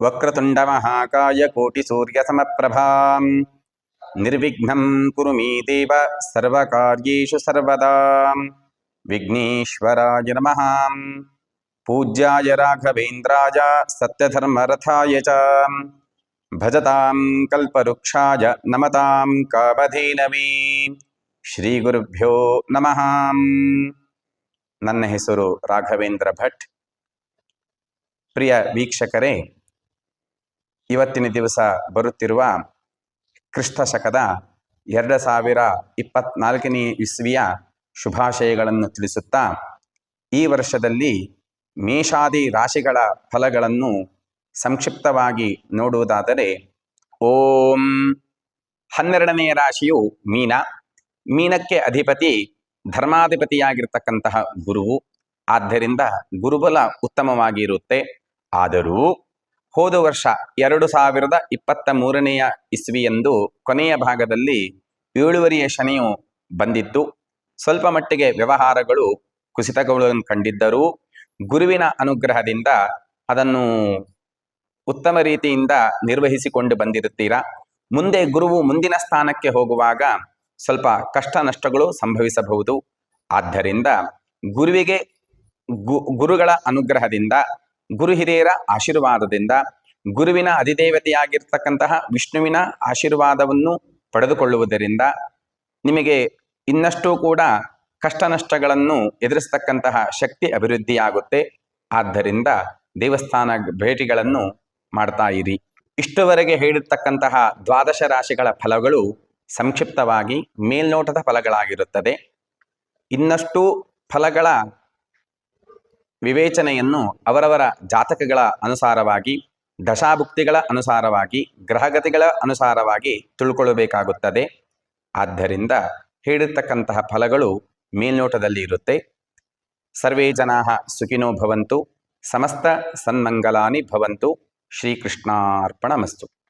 वक्रतुण्डमहाकाय कोटिसूर्यसमप्रभाम् निर्विघ्नं कुरु मे देव सर्वकार्येषु सर्वदा विघ्नेश्वराय नमः पूज्याय राघवेन्द्राय सत्यधर्मरथाय च भजतां कल्पवृक्षाय नमतां कामधेनवे ಶ್ರೀಗುರುಭ್ಯೋ ನಮಃ ನನ್ನ ಹೆಸರು ರಾಘವೇಂದ್ರ ಭಟ್ ಪ್ರಿಯ ವೀಕ್ಷಕರೇ ಇವತ್ತಿನ ದಿವಸ ಬರುತ್ತಿರುವ ಕ್ರಿಸ್ತ ಶಕದ ಎರಡು ಸಾವಿರ ಇಪ್ಪತ್ನಾಲ್ಕನೇ ಇಸ್ವಿಯ ಶುಭಾಶಯಗಳನ್ನು ತಿಳಿಸುತ್ತಾ, ಈ ವರ್ಷದಲ್ಲಿ ಮೇಷಾದಿ ರಾಶಿಗಳ ಫಲಗಳನ್ನು ಸಂಕ್ಷಿಪ್ತವಾಗಿ ನೋಡುವುದಾದರೆ, ಓಂ ಹನ್ನೆರಡನೆಯ ರಾಶಿಯು ಮೀನ. ಮೀನಕ್ಕೆ ಅಧಿಪತಿ, ಧರ್ಮಾಧಿಪತಿಯಾಗಿರ್ತಕ್ಕಂತಹ ಗುರುವು. ಆದ್ದರಿಂದ ಗುರುಬಲ ಉತ್ತಮವಾಗಿರುತ್ತೆ. ಆದರೂ ಹೋದ ವರ್ಷ ಎರಡು ಸಾವಿರದ ಇಪ್ಪತ್ತ ಮೂರನೆಯ ಇಸ್ವಿಯಂದು ಕೊನೆಯ ಭಾಗದಲ್ಲಿ ಏಳುವರಿಯ ಶನಿಯು ಬಂದಿದ್ದು ಸ್ವಲ್ಪ ಮಟ್ಟಿಗೆ ವ್ಯವಹಾರಗಳು ಕುಸಿತಗಳನ್ನು ಕಂಡಿದ್ದರೂ. ಗುರುವಿನ ಅನುಗ್ರಹದಿಂದ ಅದನ್ನು ಉತ್ತಮ ರೀತಿಯಿಂದ ನಿರ್ವಹಿಸಿಕೊಂಡು ಬಂದಿರುತ್ತೀರಾ? ಮುಂದೆ ಗುರುವು ಮುಂದಿನ ಸ್ಥಾನಕ್ಕೆ ಹೋಗುವಾಗ ಸ್ವಲ್ಪ ಕಷ್ಟ ನಷ್ಟಗಳು ಸಂಭವಿಸಬಹುದು. ಆದ್ದರಿಂದ ಗುರುವಿಗೆ ಗುರುಗಳ ಅನುಗ್ರಹದಿಂದ ಗುರು ಹಿರಿಯರ ಆಶೀರ್ವಾದದಿಂದ ಗುರುವಿನ ಅಧಿದೇವತೆಯಾಗಿರ್ತಕ್ಕಂತಹ ವಿಷ್ಣುವಿನ ಆಶೀರ್ವಾದವನ್ನು ಪಡೆದುಕೊಳ್ಳುವುದರಿಂದ ನಿಮಗೆ ಇನ್ನಷ್ಟು ಕೂಡ ಕಷ್ಟ ನಷ್ಟಗಳನ್ನು ಎದುರಿಸ್ತಕ್ಕಂತಹ ಶಕ್ತಿ ಅಭಿವೃದ್ಧಿಯಾಗುತ್ತೆ. ಆದ್ದರಿಂದ ದೇವಸ್ಥಾನ ಭೇಟಿಗಳನ್ನು ಮಾಡ್ತಾ ಇರಿ. ಇಷ್ಟುವರೆಗೆ ಹೇಳಿರ್ತಕ್ಕಂತಹ ದ್ವಾದಶ ರಾಶಿಗಳ ಫಲಗಳು ಸಂಕ್ಷಿಪ್ತವಾಗಿ ಮೇಲ್ನೋಟದ ಫಲಗಳಾಗಿರುತ್ತದೆ. ಇನ್ನಷ್ಟು ಫಲಗಳ ವಿವೇಚನೆಯನ್ನು ಅವರವರ ಜಾತಕಗಳ ಅನುಸಾರವಾಗಿ, ದಶಾಭುಕ್ತಿಗಳ ಅನುಸಾರವಾಗಿ, ಗ್ರಹಗತಿಗಳ ಅನುಸಾರವಾಗಿ ತಿಳ್ಕೊಳ್ಳಬೇಕಾಗುತ್ತದೆ. ಆದ್ದರಿಂದ ಹೇಳಿರ್ತಕ್ಕಂತಹ ಫಲಗಳು ಮೇಲ್ನೋಟದಲ್ಲಿ ಇರುತ್ತೆ. ಸರ್ವೇ ಜನಾ ಸುಖಿನೋ ಭವಂತು, ಸಮಸ್ತ ಸನ್ಮಂಗಲಾನಿ ಭವಂತು, ಶ್ರೀಕೃಷ್ಣಾರ್ಪಣಮಸ್ತು.